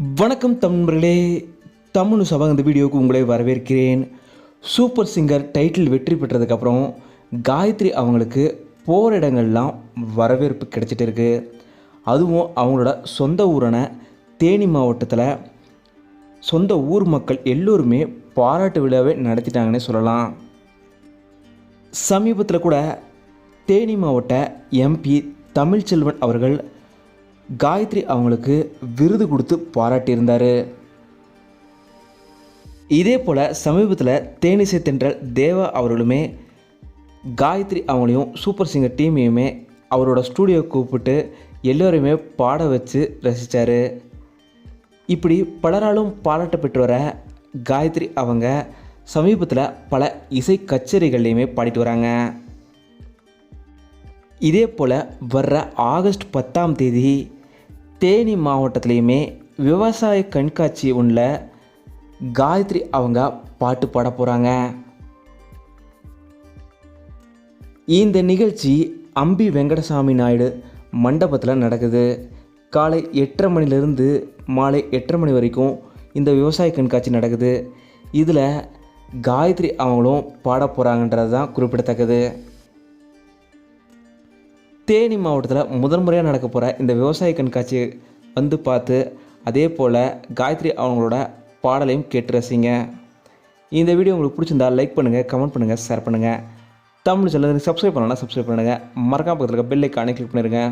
வணக்கம் தமிழர்களே. தமிழ் சபா இந்த வீடியோவுக்கு உங்களை வரவேற்கிறேன். சூப்பர் சிங்கர் டைட்டில் வெற்றி பெற்றதுக்கப்புறம் காயத்ரி அவங்களுக்கு போகிற இடங்கள்லாம் வரவேற்பு கிடைச்சிட்டு இருக்கு. அதுவும் அவங்களோட சொந்த ஊரான தேனி மாவட்டத்தில் சொந்த ஊர் மக்கள் எல்லோருமே பாராட்டு விழாவே நடத்திட்டாங்கன்னே சொல்லலாம். சமீபத்தில் கூட தேனி மாவட்ட எம்பி தமிழ்ச்செல்வன் அவர்கள் காயத்ரி அவங்களுக்கு விருது கொடுத்து பாராட்டியிருந்தார். இதே போல் சமீபத்தில் தேனிசை தென்றல் தேவா அவர்களுமே காயத்ரி அவங்களையும் சூப்பர் சிங்கர் டீமையுமே அவரோட ஸ்டூடியோ கூப்பிட்டு எல்லோரையுமே பாட வச்சு ரசித்தார் இப்படி பலராலும் பாராட்ட பெற்று வர காயத்ரி அவங்க சமீபத்தில் பல இசை கச்சேரிகள்லையுமே பாடிட்டு வராங்க. இதே போல் வர்ற ஆகஸ்ட் பத்தாம் தேதி தேனி மாவட்டத்துலேயுமே விவசாய கண்காட்சி ஒன்றில் காயத்ரி அவங்க பாட்டு பாட போகிறாங்க இந்த நிகழ்ச்சி அம்பி வெங்கடசாமி நாயுடு மண்டபத்தில் நடக்குது. காலை எட்டரை மணிலேருந்து மாலை எட்டரை மணி வரைக்கும் இந்த விவசாய கண்காட்சி நடக்குது. இதில் காயத்ரி அவங்களும் பாட போகிறாங்கன்றது தான் குறிப்பிடத்தக்கது. தேனி மாவட்டத்தில் முதன் முறையாக நடக்க போகிற இந்த விவசாய கண்காட்சி வந்து பார்த்து அதே போல் காயத்ரி அவங்களோட பாடலையும் கேட்டு ரசிங்க. இந்த வீடியோ உங்களுக்கு பிடிச்சிருந்தா லைக் பண்ணுங்கள் கமெண்ட் பண்ணுங்கள் ஷேர் பண்ணுங்கள் தமிழ் சேனலுக்கு சப்ஸ்கிரைப் பண்ணலாம் சப்ஸ்கிரைப் பண்ணுங்கள் மறக்காம பக்கத்தில் இருக்க பெல் ஐக்கானே கிளிக் பண்ணிடுங்க